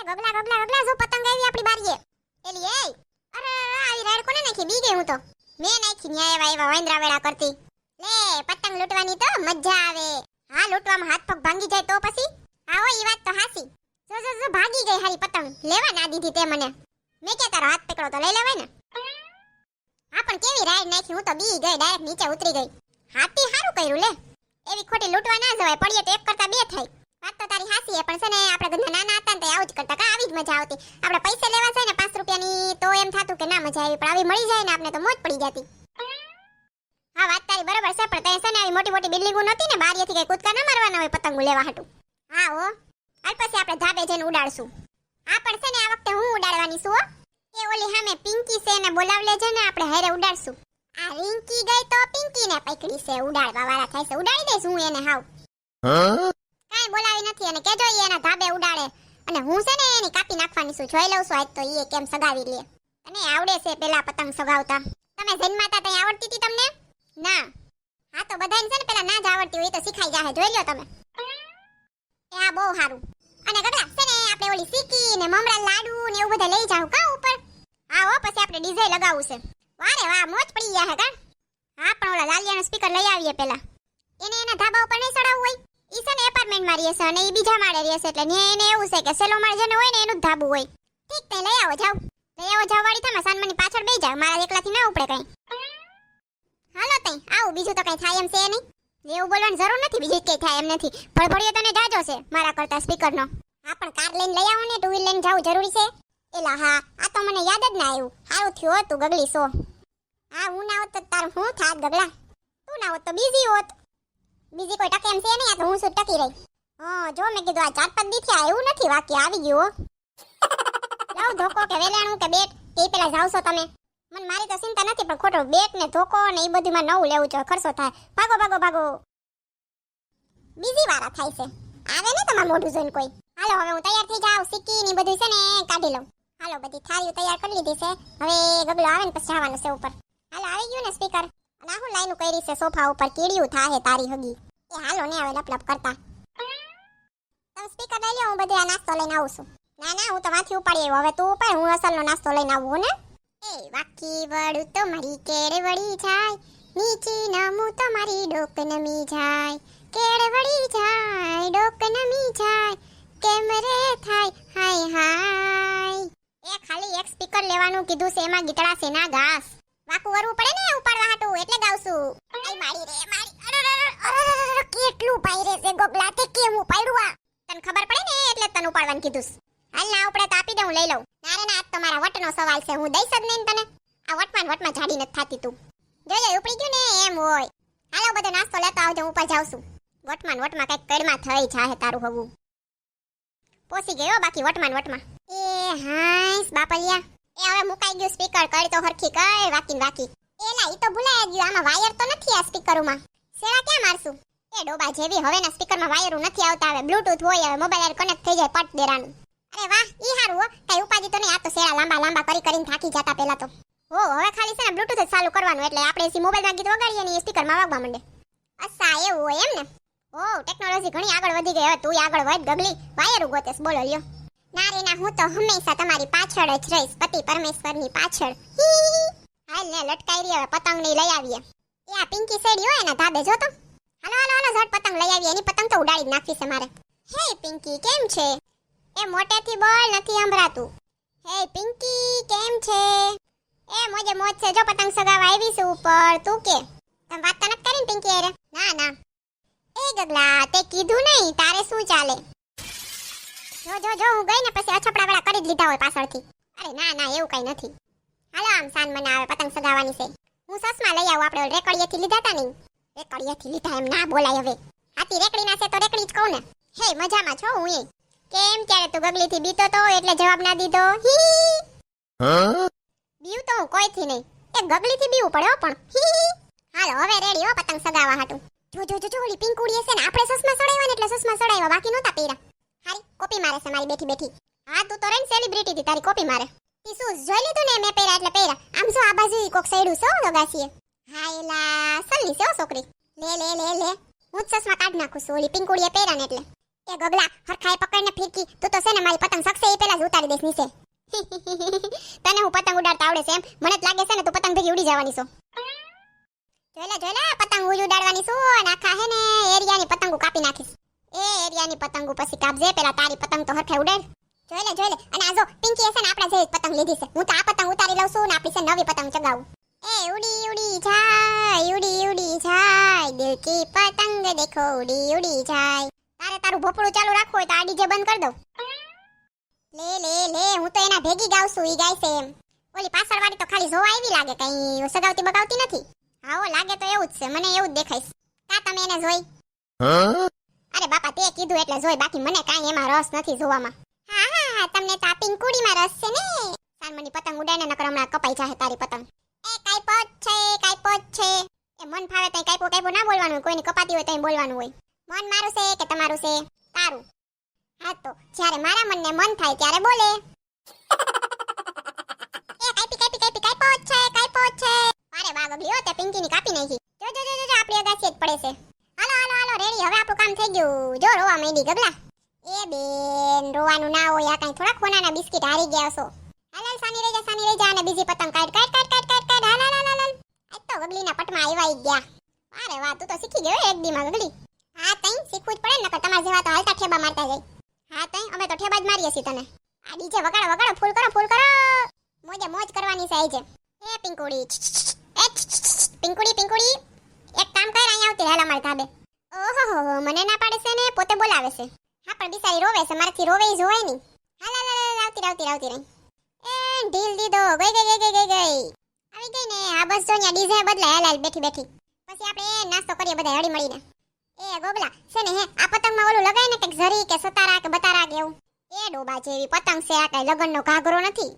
એ ગગલા ગગલા જો પતંગ આવી આપણી બારીએ? એલી એ અરે આવી રાડ કોને નાખી? બી ગઈ હું તો. મેં નાખી, ન્યાય એવા એવા વાંદરા વેળા કરતી. લે, પતંગ લૂંટવાની તો મજા આવે. હા, લૂંટવામાં હાથ પગ ભાંગી જાય તો પછી? આવો ઈ વાત તો હાસી જો જો જો, ભાગી ગઈ હારી પતંગ. લેવા ના દીધી તે મને. મેં કે તારો હાથ પકડો તો લઈ લેવાય ને. હા, પણ કેવી રાઈડ નાખી? હું તો બી ગઈ, ડાયરેક્ટ નીચે ઉતરી ગઈ. હાથી હારું કર્યું, લે. એવી ખોટી લૂંટવા ના જવાય, પડીએ તો એક કરતા બે થાય. વાત તો તારી હાસી હે પણ છે ને આપણે બધા નાના હતા ને આવું જ કરતા આવી જ મજા આવતી. આપણે પૈસા લેવા છે ને પાંચ રૂપિયાની, તો એમ થાતું કે ના મજા આવી, પણ આવી મળી જાય ને આપણે તો મોજ પડી જતી. હા, વાત તારી બરાબર છે, પણ ત્યાં છે ને આવી મોટી મોટી બિલ્ડિંગો નહોતી ને, બારીએથી કઈ કૂદકા ના મારવાના હોય, પતંગો લેવા હાટું. હા, હો. હાલ પછી આપણે ધાબે જઈને ઉડાડશું. આ પણ છે ને આ વખતે હું ઉડાડવાની છું, હો. એ ઓલી હામે પિંકી છે ને, બોલાવ લેજે ને, આપણે હારે ઉડાડશું. આ રિંકી ગઈ તો પિંકી ને પકડી છે ઉડાડવા વાળા થાય છે, ઉડાડી દઈશ હું એને હાવ. કાંઈ બોલાવી નથી અને કેજો ઈ એના ધાબે ઉડાડે. અને હું છે ને એની કાપી નાખવાની છું. જોઈ લઉં છું આજ તો ઈ કેમ સગાવી લે. તને આવડે છે પેલા પતંગ સગાવતા. તમે જન્માતા તઈ આવડતી હતી તમને? ના. હા તો બધાને છે ને પેલા ના જ આવડતી હોય તો શીખાઈ જાહે. જોઈ લ્યો તમે. એ આ બહુ સારું અને ગગલા છે ને આપણે ઓલી સીકી ને મમરા લાડુ ને એવું બધા લઈ જાવ કા ઉપર? હા હો, પછી આપણે ડીજે લગાવવું છે. વારે વાહ, મોજ પડી ગયા હે કા? હા, પણ ઓલા લાલિયાનો સ્પીકર લઈ આવીએ પેલા. એને એના ધાબા ઉપર નહીં ચડાવવું હોય? ઈ છે ને એપાર્ટમેન્ટમાં રહે અને ઈ બીજા માળે રહે છે એટલે ને એને એવું છે કે સેલો માળ જેને હોય ને એનું ધાબું હોય. ઠીક તે લઈ આવો જાવ લઈ આવો જાવ વાળી તમે સાનમાની પાછળ બેસી જાવ મારા એકલાથી ના ઉપડે કઈ. હાલો તઈ, આવું. બીજું તો કઈ થાય એમ છે નહીં. એવું બોલવાની જરૂર નથી, બીજું કઈ થાય એમ નથી. ફળફળિયો તને જાજો છે, મારા કરતા સ્પીકર નો હા, પણ કાર લઈને લઈ આવો ને ટુ વ્હીલ લઈને જવું જરૂરી છે. એલા, હા, આ તો મને યાદ જ ના આવ્યું. સારું થયું હતું ગગડી, સો. હા, હું ના હોત તો તાર હું થાત, ગગડા? તું ના હોત તો બીજી હોત. બીજી કોઈ ટકે એમ છે નહીં તો હું શું ટકી રહી? હા, જો મેં કીધું આ ચાર પાંચ દી થયા, એવું નથી, વાક્ય આવી ગયું લાવ ધોકો કે વેલાણું કે બેટ કે પેલા જાવશો તમે. મને મારી તો ચિંતા નથી, પણ ખોટો બેટ ને ધોકો ને એ બધું માં નવું લેવું જોઈએ ખર્ચો થાય. ભાગો ભાગો ભાગો. બીજી વારા થાય છે. આવે ને તમારું મોઢું જોઈને કોઈ? હાલો, હવે હું તૈયાર થઈ જાઉં સિક્કી ને બધું છે ને, કાઢી લઉં. હાલો, બધી થાળીઓ તૈયાર કરી લીધી છે. હવે ગબલો આવે ને, પછી જવાનું છે ઉપર. હાલો, આવી ગયું ને, સ્પીકર. હું લાઈનું કરી છે સોફા ઉપર, કીડિયું થાહે તારી હગી. એ હાલો ને હવે લપ લપ કરતા. તમે સ્પીકર લઈ લો હું બધે નાસ્તો લઈને આવું છું. ના ના, હું તો વાંથી ઉપાડી આવ્યો. હવે તું ઉપાડ હું અસલનો નાસ્તો લઈને આવું ને. એ વાકી વડું તો મારી કેળ વળી જાય, નીચી નમું તો મારી ડોક નમી જાય. કેળ વળી જાય, ડોક નમી જાય, કેમ રે થાય, હાય હાય. એ ખાલી એક સ્પીકર લેવાનું કીધું છે, એમાં ગીતડા સેના ના ઘાસ વાકું વરવું પડે ને ઉપાડવા હાટું એટલે ગાવશું આઈ માડી રે અરરરર, કેટલું પાયરે છે ગોગલા તે કેમ ઉપાડ્યું આ? તને ખબર પડે ને એટલે તને ઉપાડવાનું કીધું. હાલ ના ઉપડે તો આપી દઉં લઈ લઉં. ના રે ના આજ તમારા મારા વટનો સવાલ છે હું દઈશ જ નહીં તને. આ વટમાં વટમાં જાડી નથી થાતી તું. જોઈએ ઉપડી ગયું ને એમ હોય. હાલો બધો નાસ્તો લેતો આવજો હું ઉપર જાઉં છું. વટમાં વટમાં કંઈક કડમાં થઈ જાહે તારું હવું. પોસી ગયો બાકી વટમાં વટમાં. એ હાઈસ બાપલિયા. મુકાઈ ગયું સ્પીકર કરી તો હરખી કર વાકી વાકી. એલા, ઈ તો ભૂલાઈ ગયું, આમાં વાયર તો નથી આ સ્પીકરોમાં સેવા ક્યાં મારશું? એ ડોબા જેવી હવેના સ્પીકરમાં વાયરો નથી આવતા, હવે બ્લૂટૂથ હોય, હવે મોબાઈલ કનેક્ટ થઈ જાય પટ દેરાનું. અરે વાહ, ઈ હારું હો, કઈ ઉપાધિ તો નહીં, આ તો શેરા લાંબા લાંબા કરી કરીને થાકી જતા પહેલા તો. હો, હવે ખાલી છે ને બ્લૂટૂથ જ ચાલુ કરવાનું, એટલે આપણે એસી મોબાઈલમાં ગીત વગાડીએ ને એ સ્પીકરમાં વાગવા માંડે. અચ્છા, એવું હોય એમ ને? ઓ ટેકનોલોજી ઘણી આગળ વધી ગઈ, હવે તું આગળ વધ ગગલી. વાયર ગોતેસ બોલો લ્યો. ના રે ના હું તો હંમેશા તમારી પાછળ જ રહીશ, પતિ પરમેશ્વરની પાછળ. હાલ ને લટકાઈ રહી હવે પતંગની લઈ આવીએ. એ આ પિંકી સેડી હોય એના ધાબે, જો હાલો હાલો હાલો, ઝટ પતંગ લઈ આવીએ, એની પતંગ તો ઉડાડી જ નાખવી છે મારે. હે, પિંકી, કેમ છે? એ મોટેથી બોલ, નથી સંભળાતું. હે, પિંકી, કેમ છે? એ મોજે મોજ છે, જો પતંગ સગાવા આવી છું ઉપર, તું કે. તમે વાત તો નથી કરી ને પિંકી અરે ના ના. એ ગગલા, તે કીધું નહીં, તારે શું ચાલે? જો જો જો હું ગઈ ને પછી અછપડા વેળા કરી જ લીધા હોય પાછળથી. અરે ના ના એવું કઈ નથી. હાલો આમ સાન મને આવે પતંગ સગાવાની છે. હું સસમાં લઈ આવું આપણે રેકડીએથી લીધા હતા ને રેકડીએથી લીધા એમ ના બોલાય હવે. હાથી રેકડી ના છે તો રેકડી જ કહું ને. હે મજામાં છો હું એ. કેમ ત્યારે તું ગગલીથી બીતો તો એટલે જવાબ ના દીધો? હી હી. તો હું કોઈથી નહીં. એ ગગલીથી બીવું પડ્યો પણ. હી. હાલો હવે રેડી હો પતંગ સગાવા હાટું. જો જો જો જો ઓલી પિંકુડી છે ને આપણે સસમાં સડાવ્યા ને એટલે સસમાં સડાવ્યા બાકી નહોતા પહેર્યા. હારી, કોપી મારે છે મારી બેઠી બેઠી. હા, તું તો રેન સેલિબ્રિટી થી, તારી કોપી મારે. તી શું, જોઈ લીધું ને મેં પહેરા એટલે પહેરા આમ જો આ બાજુ કોક સૈડું છે લગાસીએ હા, એલા, સલ્લી છે છોકરી. લે લે લે લે. હું ચશ્મા કાઢ નાખું છું, ઓલી પિંકુડીએ પહેરા ને એટલે. એ ગગલા હરખાએ પકડને ફીરકી. તું તો છે ને મારી પતંગ સકસે એ પહેલા જ ઉતારી દઈશ નીચે. તને હું પતંગ ઉડાડતા આવડે છે એમ? મને જ લાગે છે ને તું પતંગ ભેગી ઉડી જવાની છો. જોઈ લે જોઈ લે, પતંગ ઉજ ઉડાડવાની છું અને આખા, હે ને, એરિયાની પતંગો કાપી નાખીશ. એ એરિયાની પતંગ પછી કાપજે પેલા તારી પતંગ તો હરખે ઉડે. જોઈ લે જોઈ લે. અને આ જો, પિંકી હશે ને આપણે જે પતંગ લીધી છે. હું તો આ પતંગ ઉતારી લઉં છું ને આપણી છે નવી પતંગ ચગાવું. એ ઉડી ઉડી જાય, ઉડી ઉડી જાય. દિલ પતંગ દેખો, ઉડી ઉડી જાય. તારે તારું ભોપડું ચાલુ રાખવું હોય તો આ ડીજે બંધ કરી દો લે લે લે, હું તો એના ભેગી ગાઉં છું, ઈ ગાય છે એમ. ઓલી પાછળ વાળી તો ખાલી જોવા આવી લાગે, કઈ સગાવતી બગાવતી નથી. હાઓ લાગે તો એવું જ છે. મને એવું જ દેખાય. કા તમે એને જોઈ? અરે બાપા તે કીધું એટલે જોઈ બાકી મને કાંઈ એમાં રસ નથી જોવામાં. હા હા હા તમને તો આ પિંકુડીમાં રસ છે ને? સાનમની પતંગ ઉડાઈને નકર હમણાં કપાઈ જાહે તારી પતંગ. એ કાઈપો જ છે કાઈપો જ છે. એ મન ફાવે તઈ કાઈપો કાઈપો ના બોલવાનું કોઈની કપાતી હોય તઈ બોલવાનું હોય. મન મારું છે કે તમારું છે? તારું. હા તો જ્યારે મારા મનને મન થાય ત્યારે બોલે. એ કાઈપી કાઈપી કાઈપી કાઈપો છે કાઈપો છે. અરે વાહ હો તે પિંકીની કાપી નાખી. જો જો જો, જો આપણી અગાસી જ પડે છે. રેડી હવે આપણું કામ થઈ ગયું. જો રોવા માંડી ગગલા એ બેન, રોવાનું ના હોય, આ કાંઈ થોડા ખોનાના બિસ્કિટ હારી ગયા છો. હાલ સાની રહી જા સાની રહી જા અને બીજી પતંગ કાઢ કાઢ કાઢ કાઢ કાઢ કાઢ હાલ હાલ હાલ આજ તો ગગલીના પટમાં આવ્યા ગયા. અરે વાહ તું તો શીખી ગયો એક દીમાં ગગલી. હા, તઈ શીખવું જ પડે ને, નકર તમારા જેવા તો હાલતા ઠેબા મારતા જાય. હા, તઈ, અમે તો ઠેબા જ મારીએ છીએ તને. આ ડીજે વગાડો વગાડો, ફૂલ કરો ફૂલ કરો. મોજે મોજ કરવાની છે આજે એ પિંકુડી. એ. પિંકુડી પિંકુડી. એક કામ કર, અહીંયા આવતી હાલ મારા ધાબે. ઓહો મને ના પાડે છે ને? પોતે બોલાવે છે. હા પણ બિચારી રોવે છે. મારાથી રોવે જ હોય ને હાલ હાલ હાલ, આવતી આવતી આવતી રહી. એ ઢીલ દીધો. ગઈ ગઈ ગઈ ગઈ ગઈ આવી ગઈ ને. આ બસ જો અહીંયા ડીઝે બદલાય. હાલ બેઠી બેઠી. પછી આપણે નાસ્તો કરીએ બધા હળી મળીને. એ ગોબલા છે ને હે આ પતંગમાં ઓલું લગાય ને કંઈક ઝરી કે સતારા કે બતારા કે એવું. એ ડોબા જેવી પતંગ છે. આ કઈ લગનનો ઘાઘરો નથી.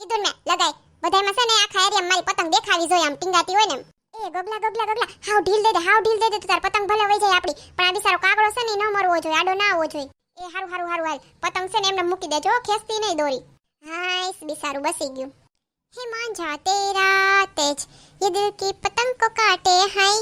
કીધું ને લગાય. બધાયમાં છે ને આખા એરિયામાં મારી પતંગ દેખાવી જોઈએ આમ ટીંગાતી હોય ને. એ ગગલા ગગલા ગગલા હાવ ઢીલ દે દે હાવ ઢીલ દે દે તાર પતંગ ભલે વઈ જાય આપડી પણ આ બિસારો કાગડો છે ને ન મરવો જોઈએ આડો ના આવવો જોઈએ એ હારું હારું હારું હાલ પતંગ છે ને એમને મૂકી દેજો ખેંચતી નહીં દોરી હાઈસ બિસારું બસી ગયું હે માંજા તેરા તેજ ये दिल की पतंग को काटे हाई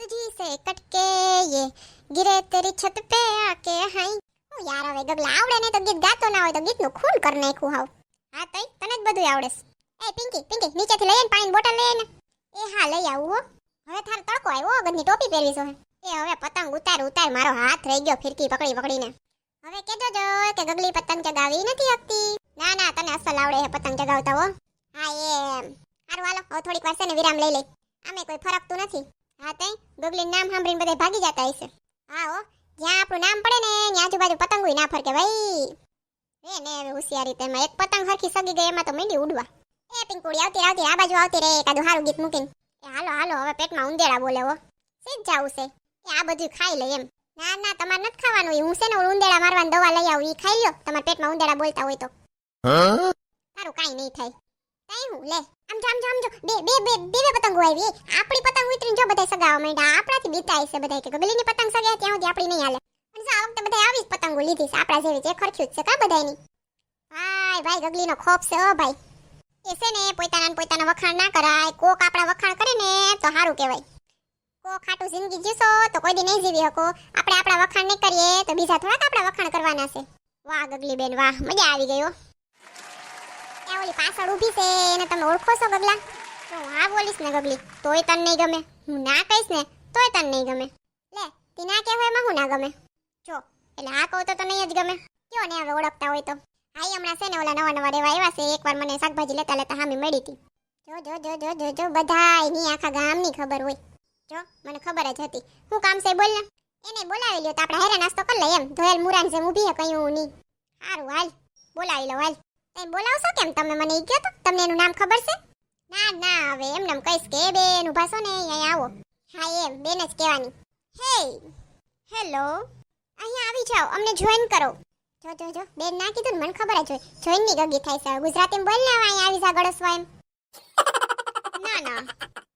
तुझी से कटके ये गिरे तेरी छत पे आके हाई ઓ યાર હવે ગગલા આવડે ને તો ગીત ગાતો ના હોય તો ગીતનું ખૂન કરી નાખું હાવ હા તઈ તને જ બધું આવડે એ પિંકી પિંકી નીચેથી લઈને પાણીની બોટલ લઈને એ હા લઈ આવું હો. હવે થાર તડકો આવ્યો ગદની ટોપી પહેરવી છે એ હવે પતંગ ઉતાર ઉતાર, મારો હાથ રહી ગયો ફિરકી પકડી, પકડીને. હવે કેજો જો કે ગગલી પતંગ ચગાવી નથી શકતી ના ના, તને અસલ આવડે હે પતંગ ચગાવતા હો. હા એમ. હારું, હાલો, હવે થોડીક વાર છે ને વિરામ લઈ લઈ. આમે કોઈ ફરકતું નથી. હા, તઈ ગગલીનું નામ સાંભળીને બધા ભાગી જતા હશે. હા, હો. જ્યાં આપણું નામ પડે ને, ત્યાં આજુબાજુ પતંગોય ના ફરકે, ભાઈ. રે, ને હવે હોશિયારી તેમાં એક પતંગ હરખી સગી ગઈ, એમાં તો મીંડી ઉડવા. એ પિંકુડી આવતી આવતી આ બાજુ આવતી રે એકાદું હારું ગીત મૂકીને. એ હાલો હાલો, હવે પેટમાં ઉંદેડા બોલે હો. સીધ જાવું છે? એ આ બધું ખાઈ લે એમ. ના ના, તમારે નથી ખાવાનું. હું છે ને ઉંદેડા મારવાની દવા લઈ આવું એ ખાઈ લ્યો. તમારા પેટમાં ઉંદેડા બોલતા હોય તો. તારું કાંઈ નહીં થાય. કાંઈ હું, લે, આમ જો આમ જો, આમ બે બે બે બે પતંગો આવી આપણી પતંગ ઉતરીને જો બધા સગાવા માંડ્યા. આપણાથી બીતા છે બધા કે ગગલીની પતંગ સગે ત્યાં સુધી આપણી નહીં હાલે. પણ આ વખતે બધા આવી જ પતંગો લીધી છે. આપણા જેવી જે ખર્ચ્યું છે, કા બધાની ભાઈ ભાઈ, ગગલીનો ખોફ છે ઓ ભાઈ. એ છે ને પોતાના પોતાના વખાણ ના કરાય. કોક આપણા વખાણ કરે ને, તો સારું કહેવાય. કોક ખાટું જિંદગી જીવશો, તો કોઈ દી નહીં જીવી શકો. આપણે આપણા વખાણ નહીં કરીએ, તો બીજા થોડાક આપણા વખાણ કરવાના છે. વાહ, ગગલી બેન, વાહ, મજા આવી ગયો ત્યાં ઓલી પાછળ ઊભી છે, એને તમે ઓળખો છો, ગગલા? હું હા બોલીશ ને, ગગલી. તોય તને નહીં ગમે. હું ના કહીશ ને, તોય તને નહીં ગમે. લે, તી કહેવાય એમાં હું ના ગમે? જો, એટલે હા કહું તો તને જ ગમે. કયો ને, હવે ઓળખતા હોય તો? હા હમણાં છે ને ઓલા નવા નવા રેવા આવ્યા છે. એકવાર મને શાકભાજી લેતા લેતા હામી મળી હતી. જો જો જો જો જો જો, બધાયની આખા ગામની ખબર હોય. જો, મને ખબર જ હતી. હું કામ છે બોલ ને. એને બોલાવી લ્યો તો આપણે હેરા નાસ્તો કરી લઈએ એમ. ધોયેલ મુરાન જેમ ઊભી હે કયું નહીં સારું હાલ. બોલાવી લો હાલ. તમે બોલાવશો કેમ? તમે મને ઈ કહો તો. તમને એનું નામ ખબર છે? ના ના, હવે એમ કહીશ કે બેન ઊભા છો ને, અહીંયા આવો. હા, એમ, બેન જ કહેવાની. હે હેલો. અહીંયા આવી જાઓ. અમને જોઈન કરો. જો જો જો. બેન ના કીધું મને ખબર જ હોય. જોઈનની ગગી થાય છે. ગુજરાતી બોલ ને, હવે આવી જા ગળસવા એમ. ના ના.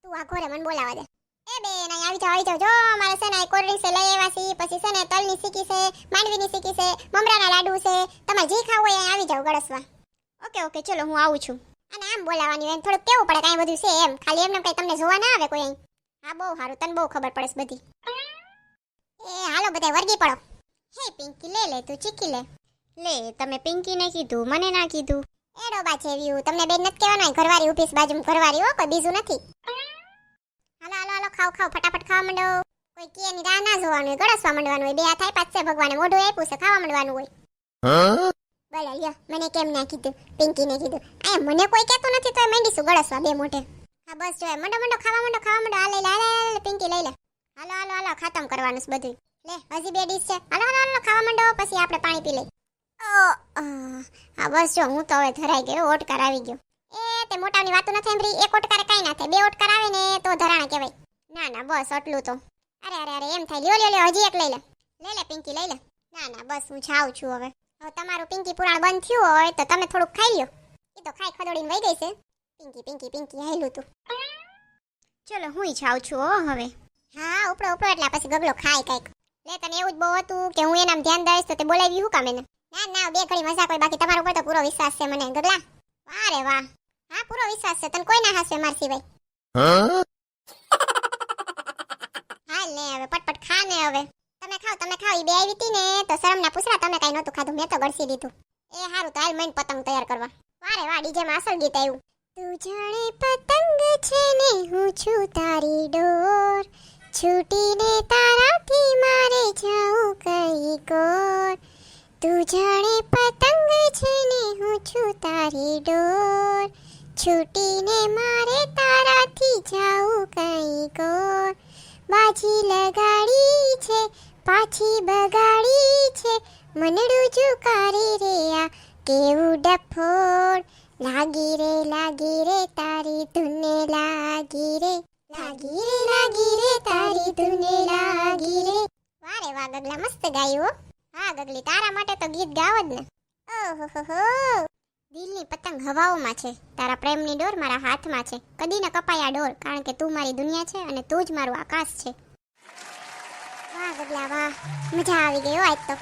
તું આ ઘરે મને બોલાવા દે. એ બેન અહીં આવી જાવ આવી જાઓ. જો, મારે છે ને કોલ્ડ ડ્રિંક્સ લઈ આવ્યા છે પછી છે ને તલની સીકી છે, માંડવીની સીકી છે, મમરાના લાડુ છે. તમારે જે ખાવું હોય અહીં આવી જાવ ગળસવા. ઓકે ઓકે, ચલો, હું આવું છું. અને આમ બોલાવાની હોય થોડુંક કેવું પડે કાંઈ બધું છે એમ. ખાલી એમને કઈ તમને જોવા ના આવે કોઈ અહીં. હા, બહુ સારું. તને બહુ ખબર પડે બધી. એ, હાલો બધા વર્ગી પડો. હે પિંકી લે લે તું ચીકી લે. લે તમે પિંકીને કીધું મને ના કીધું. એ ડોબા જેવ્યું તમને બેન નથી કહેવાનું ઘરવાળી ઊભી છે બાજુમાં ઘરવાળી હો કોઈ બીજું નથી. હાલો હાલો હાલો ખાવ ખાવ ફટાફટ ખાવા માંડો. કોઈ કે ની રાહ જોવાનું હોય ગળસવા માંડવાનું હોય બે હાથ આપ્યા છે ભગવાને મોઢું આપ્યું છે ખાવા માંડવાનું હોય. બોલો લ્યો મને કેમ ના કીધું પિંકીને કીધું. આ મને કોઈ કહેતું નથી તો માંડીશું ગળસવા બે મોઢે. હા બસ જો મંડો મંડો ખાવા મંડો ખાવા મંડો. આ લઈ લે, પિંકી લઈ લે. હાલો હાલો હાલો ખતમ કરવાનું છે બધું લે, હજી બે ડીશ છે. હાલો હાલો હાલો, ખાવા માંડો, પછી આપણે પાણી પી લઈ. આ બસ જો, હું તો હવે ધરાઈ ગયો ઓટકાર આવી ગયો. એ, તે મોટાની વાતો નથી સાંભળી. એક ઓટકાર કાંઈ ના થાય. બે ઓટકાર આવે ને, તો ધરાણા કહેવાય. ના ના, બસ આટલું તો. અરે અરે અરે, એમ થાય. લ્યો લ્યો લ્યો, હજી એક લઈ લે. લઈ લે, પિંકી, લઈ લે. ના ના, બસ હું જાઉં છું હવે. હવે તમારું પિંકી પુરાણ બંધ થયું હોય, તો તમે થોડુંક ખાઈ લ્યો. એ તો ખાઈ ખદોડીને વહી ગઈ છે. પિંકી પિંકી પિંકી હાયલું તું. ચલો હું જાઉં છું હવે. હા, ઉપડો ઉપડો, એટલે પછી ગગલો ખાય કંઈક. લે તને એવું જ બહુ હતું કે હું એનામ ધ્યાન દઈશ તો તે બોલાવી હું કામ એને? ના ના બે ઘડી મજાક હોય બાકી તમારા ઉપર તો પૂરો વિશ્વાસ છે મને ગગલા. વાહ રે વાહ. હા પૂરો વિશ્વાસ છે તને કોઈ ના હાસે માર સિવાય. હાલ ને હવે પટપટ ખા ને હવે. તમે ખાવ તમે ખાવ ઈ બે આવી હતી ને તો શરમના પૂછરા તમે કઈ નહોતું ખાધું મેં તો ગળસી દીધું. એ હારું તો હાલ મૈન પતંગ તૈયાર કરવા. વારે વાહ ડીજે માં અસલ ગીત આવ્યું. તું જાણે પતંગ છે ને હું છું તારી ડોર. છૂટીને તારાથી મારે જાઉં કઈ કોર તું જાણે પતંગ છે ને હું છું તારી ડોર છૂટીને મારે તારાથી જાઉં કઈ કોર બાજી લગાડી છે, પાછી બગાડી છે, મનડું ઝુકારી રે આ કેવું ડફોડ લાગી રે લાગી રે, તારી ધૂને લાગી રે. લાગી વાહ ગગલા, મસ્ત ગાયું હો. હા તારા માટે તો ગીત ગાવ જ ને. ઓહો હો પતંગ હવાઓમાં છે. તારા પ્રેમની ડોર મારા હાથમાં છે. કદી ન કપાયા ડોર, કારણ કે તું મારી દુનિયા છે અને તું જ મારું આકાશ છે. વાહ, ગગલા, વાહ, મજા આવી ગઈ હો તો.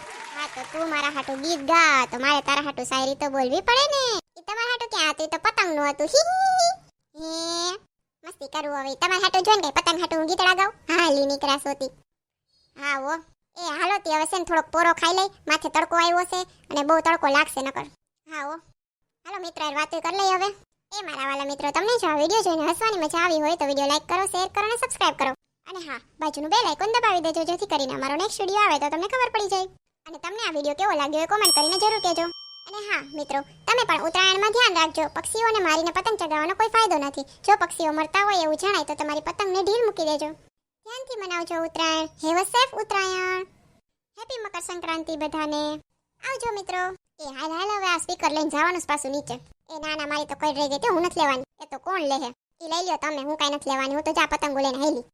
તો મારા હાટું ગીત ગા, તો મારે તારા હાટું શાયરી તો બોલવી પડે ને. તમારા હાટું ક્યાં હતું? તો પતંગનું હતું મસ્તી કરું હવે. તમારા હાટું જોઈને કઈ પતંગ હાટું હું ગીતડા ગાઉં હાલી નીકળાશ હોતી હા ઓ એ, હાલો તી, હવે છે ને થોડોક પોરો ખાઈ લઈ. માથે તડકો આવ્યો છે અને બહુ તડકો લાગશે નકર. હા ઓ હાલો, મિત્રો વાતો કરી લઈ હવે. એ, મારા વાલા મિત્રો, તમને જો વીડિયો જોઈને હસવાની મજા આવી હોય તો વીડિયો લાઈક કરો, શેર કરો અને સબસ્ક્રાઇબ કરો. અને હા, બાજુનું બેલ આઇકોન દબાવી દેજો, જેથી કરીને અમારો નેક્સ્ટ વીડિયો આવે તો તમને ખબર પડી જાય. અને તમને આ વીડિયો કેવો લાગ્યો એ કોમેન્ટ કરીને જરૂર કહેજો. અને હા, મિત્રો, તમે પણ ઉત્તરાયણમાં ધ્યાન રાખજો. પક્ષીઓને મારીને પતંગ ચગાવવાનો કોઈ ફાયદો નથી. જો પક્ષીઓ મરતા હોય એવું જણાય તો તમારી પતંગને ઢીલ મૂકી દેજો. ધ્યાનથી મનાવજો Uttarayan. Have a safe Uttarayan. Happy Makar Sankranti બધાને. આવજો, મિત્રો. એ હાલ હાલ, હવે આ સ્પીકર લઈને જવાનું છે પાછું નીચે. એ ના ના મારી તો કઈ રહી ગઈ હું નથી લેવાની. એ તો કોણ લે એ લઈ લ્યો તમે, હું કાંઈ નથી લેવાની. હું તો જા પતંગો લઈને હેલી.